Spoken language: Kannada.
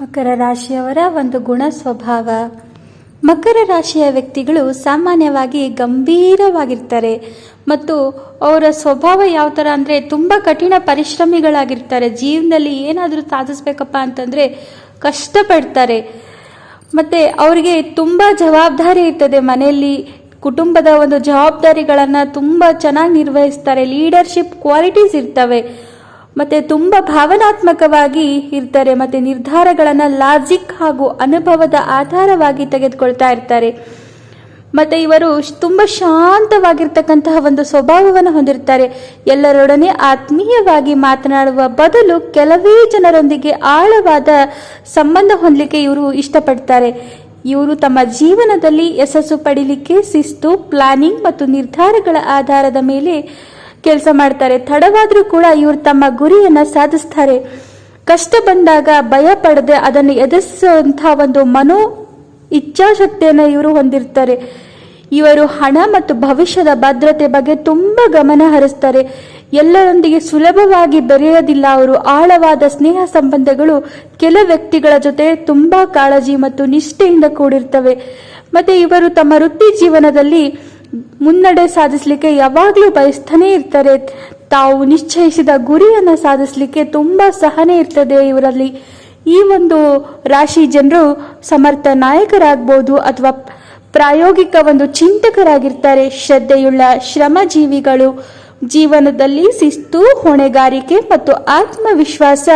ಮಕರ ರಾಶಿಯವರ ಒಂದು ಗುಣ ಸ್ವಭಾವ. ಮಕರ ರಾಶಿಯ ವ್ಯಕ್ತಿಗಳು ಸಾಮಾನ್ಯವಾಗಿ ಗಂಭೀರವಾಗಿರ್ತಾರೆ ಮತ್ತು ಅವರ ಸ್ವಭಾವ ಯಾವ ಥರ ಅಂದರೆ ತುಂಬ ಕಠಿಣ ಪರಿಶ್ರಮಿಗಳಾಗಿರ್ತಾರೆ. ಜೀವನದಲ್ಲಿ ಏನಾದರೂ ಸಾಧಿಸ್ಬೇಕಪ್ಪ ಅಂತಂದರೆ ಕಷ್ಟಪಡ್ತಾರೆ. ಮತ್ತು ಅವರಿಗೆ ತುಂಬ ಜವಾಬ್ದಾರಿ ಇರ್ತದೆ ಮನೆಯಲ್ಲಿ. ಕುಟುಂಬದ ಒಂದು ಜವಾಬ್ದಾರಿಗಳನ್ನು ತುಂಬ ಚೆನ್ನಾಗಿ ನಿರ್ವಹಿಸ್ತಾರೆ. ಲೀಡರ್ಶಿಪ್ ಕ್ವಾಲಿಟೀಸ್ ಇರ್ತವೆ. ಮತ್ತು ತುಂಬ ಭಾವನಾತ್ಮಕವಾಗಿ ಇರ್ತಾರೆ, ಮತ್ತು ನಿರ್ಧಾರಗಳನ್ನು ಲಾಜಿಕ್ ಹಾಗೂ ಅನುಭವದ ಆಧಾರವಾಗಿ ತೆಗೆದುಕೊಳ್ತಾ ಇರ್ತಾರೆ. ಮತ್ತು ಇವರು ತುಂಬಾ ಶಾಂತವಾಗಿರ್ತಕ್ಕಂತಹ ಒಂದು ಸ್ವಭಾವವನ್ನು ಹೊಂದಿರ್ತಾರೆ. ಎಲ್ಲರೊಡನೆ ಆತ್ಮೀಯವಾಗಿ ಮಾತನಾಡುವ ಬದಲು ಕೆಲವೇ ಜನರೊಂದಿಗೆ ಆಳವಾದ ಸಂಬಂಧ ಹೊಂದಲಿಕ್ಕೆ ಇವರು ಇಷ್ಟಪಡ್ತಾರೆ. ಇವರು ತಮ್ಮ ಜೀವನದಲ್ಲಿ ಯಶಸ್ಸು ಪಡಿಲಿಕ್ಕೆ ಶಿಸ್ತು ಪ್ಲಾನಿಂಗ್ ಮತ್ತು ನಿರ್ಧಾರಗಳ ಆಧಾರದ ಮೇಲೆ ಕೆಲಸ ಮಾಡ್ತಾರೆ. ತಡವಾದರೂ ಕೂಡ ಇವರು ತಮ್ಮ ಗುರಿಯನ್ನು ಸಾಧಿಸ್ತಾರೆ. ಕಷ್ಟ ಬಂದಾಗ ಭಯ ಪಡದೆ ಅದನ್ನು ಎದುರಿಸುವಂತಹ ಒಂದು ಮನೋ ಇಚ್ಛಾಶಕ್ತಿಯನ್ನು ಇವರು ಹೊಂದಿರ್ತಾರೆ. ಇವರು ಹಣ ಮತ್ತು ಭವಿಷ್ಯದ ಭದ್ರತೆ ಬಗ್ಗೆ ತುಂಬ ಗಮನ ಹರಿಸ್ತಾರೆ. ಎಲ್ಲರೊಂದಿಗೆ ಸುಲಭವಾಗಿ ಬೆರೆಯೋದಿಲ್ಲ ಅವರು. ಆಳವಾದ ಸ್ನೇಹ ಸಂಬಂಧಗಳು ಕೆಲ ವ್ಯಕ್ತಿಗಳ ಜೊತೆ ತುಂಬ ಕಾಳಜಿ ಮತ್ತು ನಿಷ್ಠೆಯಿಂದ ಕೂಡಿರ್ತವೆ. ಮತ್ತು ಇವರು ತಮ್ಮ ವೃತ್ತಿ ಜೀವನದಲ್ಲಿ ಮುನ್ನಡೆ ಸಾಧಿಸಲಿಕ್ಕೆ ಯಾವಾಗಲೂ ಬಯಸ್ತಾನೇ ಇರ್ತಾರೆ. ತಾವು ನಿಶ್ಚಯಿಸಿದ ಗುರಿಯನ್ನು ಸಾಧಿಸಲಿಕ್ಕೆ ತುಂಬ ಸಹನೆ ಇರ್ತದೆ ಇವರಲ್ಲಿ. ಈ ಒಂದು ರಾಶಿ ಜನರು ಸಮರ್ಥ ನಾಯಕರಾಗ್ಬೋದು ಅಥವಾ ಪ್ರಾಯೋಗಿಕ ಒಂದು ಚಿಂತಕರಾಗಿರ್ತಾರೆ. ಶ್ರದ್ಧೆಯುಳ್ಳ ಶ್ರಮಜೀವಿಗಳು ಜೀವನದಲ್ಲಿ ಶಿಸ್ತು, ಹೊಣೆಗಾರಿಕೆ ಮತ್ತು ಆತ್ಮವಿಶ್ವಾಸ